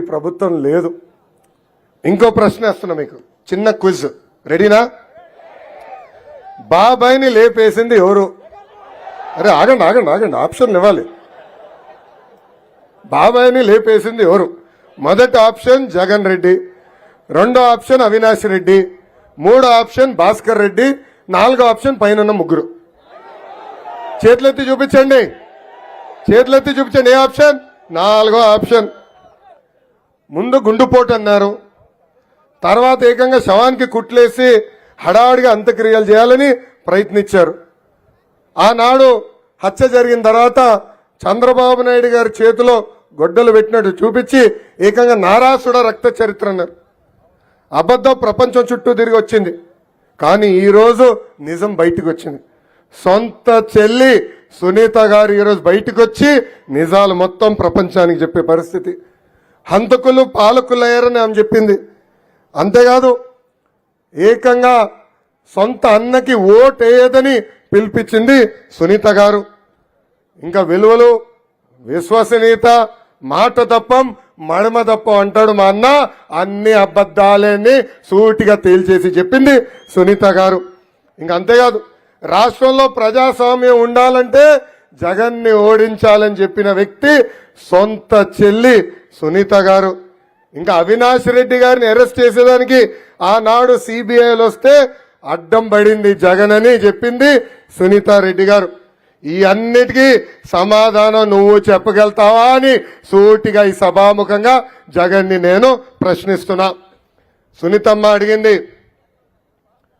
ప్రభుత్వం లేదు. ఇంకో ప్రశ్న వేస్తున్నా మీకు. చిన్న క్విజ్. రెడీనా బాబాయ్ని లేపేసింది ఎవరు? అరే ఆగండి ఆగండి ఆగండి. ఆప్షన్ ఇవ్వాలి. బాబాయ్ని లేపేసింది ఎవరు? మొదటి ఆప్షన్ జగన్ రెడ్డి రెండో ఆప్షన్ అవినాష్ రెడ్డి మూడో ఆప్షన్ భాస్కర్ రెడ్డి నాలుగో ఆప్షన్ పైన ముగ్గురు. చేతులెత్తి చూపించండి. చేతులెత్తి చూపించండి. ఏ ఆప్షన్? నాలుగో ఆప్షన్. ముందు గుండుపోటు అన్నారు. తర్వాత ఏకంగా శవానికి కుట్లేసి హడావిడిగా అంత్యక్రియలు చేయాలని ప్రయత్నించారు. ఆనాడు హత్య జరిగిన తర్వాత చంద్రబాబు నాయుడు గారి చేతిలో గొడ్డలు పెట్టినట్టు చూపించి ఏకంగా నారాసుడ రక్త చరిత్ర అన్నారు. అబద్ధం ప్రపంచం చుట్టూ తిరిగి వచ్చింది. కానీ ఈరోజు నిజం బయటకు వచ్చింది. సొంత చెల్లి సునీత గారు ఈరోజు బయటకు వచ్చి నిజాలు మొత్తం ప్రపంచానికి చెప్పే పరిస్థితి. హంతకులు పాలకులయ్యారని ఆమె చెప్పింది. అంతేకాదు ఏకంగా సొంత అన్నకి ఓటేయదని పిలిపించింది సునీత గారు. ఇంకా విలువలు విశ్వసనీయత మాట తప్పం మడమ తప్పం అంటాడు మా అన్న. అన్ని అబద్ధాలని సూటిగా తేల్చేసి చెప్పింది సునీత గారు. ఇంకా అంతేకాదు రాష్ట్రంలో ప్రజాస్వామ్యం ఉండాలంటే జగన్ని ఓడించాలని చెప్పిన వ్యక్తి సొంత చెల్లి సునీత గారు ఇంకా అవినాష్ రెడ్డి గారిని అరెస్ట్ చేసేదానికి ఆనాడు సిబిఐలు వస్తే అడ్డం పడింది జగన్ అని చెప్పింది సునీత రెడ్డి గారు. ఈ అన్నిటికీ సమాధానం నువ్వు చెప్పగలుగుతావా అని సూటిగా ఈ సభాముఖంగా జగన్ని నేను ప్రశ్నిస్తున్నా. సునీతమ్మ అడిగింది